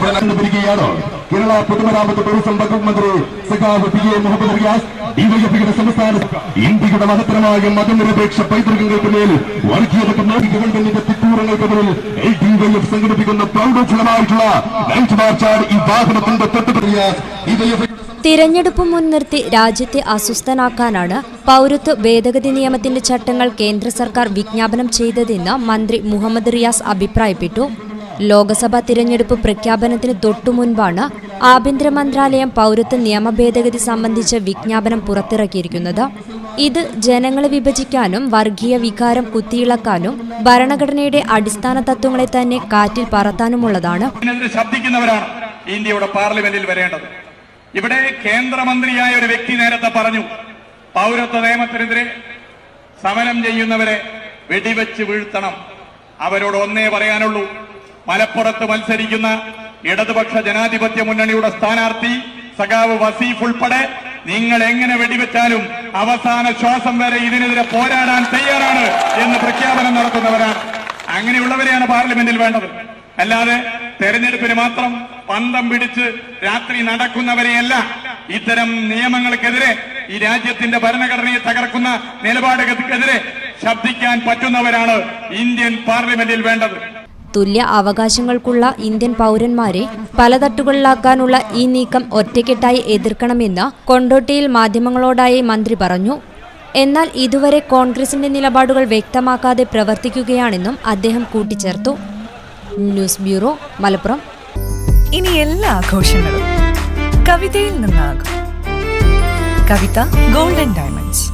ഇവിടെ നടന്നുവരികയാണ് കേരള പൊതുമരാമത്ത് ടൂറിസം വകുപ്പ് മന്ത്രി സഖാവ് പി എ മുഹമ്മദ് റിയാസ് ഡിവൈഎഫ്ഐയുടെ സംസ്ഥാന ഇന്ത്യയുടെ മഹത്തരമായ മതനിരപേക്ഷ പൈതൃകങ്ങൾക്ക് മേൽ വർഗീയതയ്ക്ക് നോക്കി ഗവൺമെന്റിന്റെ തിട്ടൂരങ്ങൾക്ക് മേൽ എൽ ഡിവൈഎഫ് സംഘടിപ്പിക്കുന്ന പ്രൗഢോജ്വലമായിട്ടുള്ള നൈറ്റ് മാർച്ചാണ് ഈ വാഹനത്തിന്റെ തൊട്ട് റിയാസ് ഡിവൈഎഫ്ഐ തിരഞ്ഞെടുപ്പ് മുൻനിർത്തി രാജ്യത്തെ അസ്വസ്ഥനാക്കാനാണ് പൗരത്വ ഭേദഗതി നിയമത്തിന്റെ ചട്ടങ്ങൾ കേന്ദ്ര സർക്കാർ വിജ്ഞാപനം ചെയ്തതെന്ന് മന്ത്രി മുഹമ്മദ് റിയാസ് അഭിപ്രായപ്പെട്ടു. ലോക്സഭാ തിരഞ്ഞെടുപ്പ് പ്രഖ്യാപനത്തിന് തൊട്ടുമുൻപാണ് ആഭ്യന്തര മന്ത്രാലയം പൗരത്വ നിയമ ഭേദഗതി സംബന്ധിച്ച വിജ്ഞാപനം പുറത്തിറക്കിയിരിക്കുന്നത്. ഇത് ജനങ്ങളെ വിഭജിക്കാനും വർഗീയ വികാരം കുത്തിയിളക്കാനും ഭരണഘടനയുടെ അടിസ്ഥാന തത്വങ്ങളെ തന്നെ കാറ്റിൽ പറത്താനുമുള്ളതാണ്. ശബ്ദിക്കുന്നവരാണ് ഇന്ത്യയുടെ പാർലമെന്റിൽ വരേണ്ടത്. ഇവിടെ കേന്ദ്രമന്ത്രിയായ ഒരു വ്യക്തി നേരത്തെ പറഞ്ഞു പൗരത്വ നിയമത്തിനെതിരെ സമരം ചെയ്യുന്നവരെ വെടിവെച്ച് വീഴ്ത്തണം. അവരോട് ഒന്നേ പറയാനുള്ളൂ മലപ്പുറത്ത് മത്സരിക്കുന്ന ഇടതുപക്ഷ ജനാധിപത്യ മുന്നണിയുടെ സ്ഥാനാർത്ഥി സഖാവ് വസീഫ് ഉൾപ്പെടെ നിങ്ങൾ എങ്ങനെ വെടിവെച്ചാലും അവസാന ശ്വാസം വരെ ഇതിനെതിരെ പോരാടാൻ തയ്യാറാണ് എന്ന് പ്രഖ്യാപനം നടത്തുന്നവരാണ് അങ്ങനെയുള്ളവരെയാണ് പാർലമെന്റിൽ വേണ്ടത്. അല്ലാതെ തെരഞ്ഞെടുപ്പിന് മാത്രം പന്തം പിടിച്ച് രാത്രി നടക്കുന്നവരെയല്ല ഇത്തരം നിയമങ്ങൾക്കെതിരെ ഈ രാജ്യത്തിന്റെ ഭരണഘടനയെ തകർക്കുന്ന നിലപാടുകൾക്കെതിരെ ശബ്ദിക്കാൻ പറ്റുന്നവരാണ് ഇന്ത്യൻ പാർലമെന്റിൽ വേണ്ടത്. തുല്യ അവകാശങ്ങൾക്കുള്ള ഇന്ത്യൻ പൗരന്മാരെ പല തട്ടുകളിലാക്കാനുള്ള ഈ നീക്കം ഒറ്റക്കെട്ടായി എതിർക്കണമെന്ന് കൊണ്ടോട്ടിയിൽ മാധ്യമങ്ങളോടായി മന്ത്രി പറഞ്ഞു. എന്നാൽ ഇതുവരെ കോൺഗ്രസിന്റെ നിലപാടുകൾ വ്യക്തമാക്കാതെ പ്രവർത്തിക്കുകയാണെന്നും അദ്ദേഹം കൂട്ടിച്ചേർത്തു. News bureau Malappuram. ഇനി എല്ലാ ആഘോഷങ്ങളും കവിതയിൽ നിന്നാകും. Kavitha golden diamonds.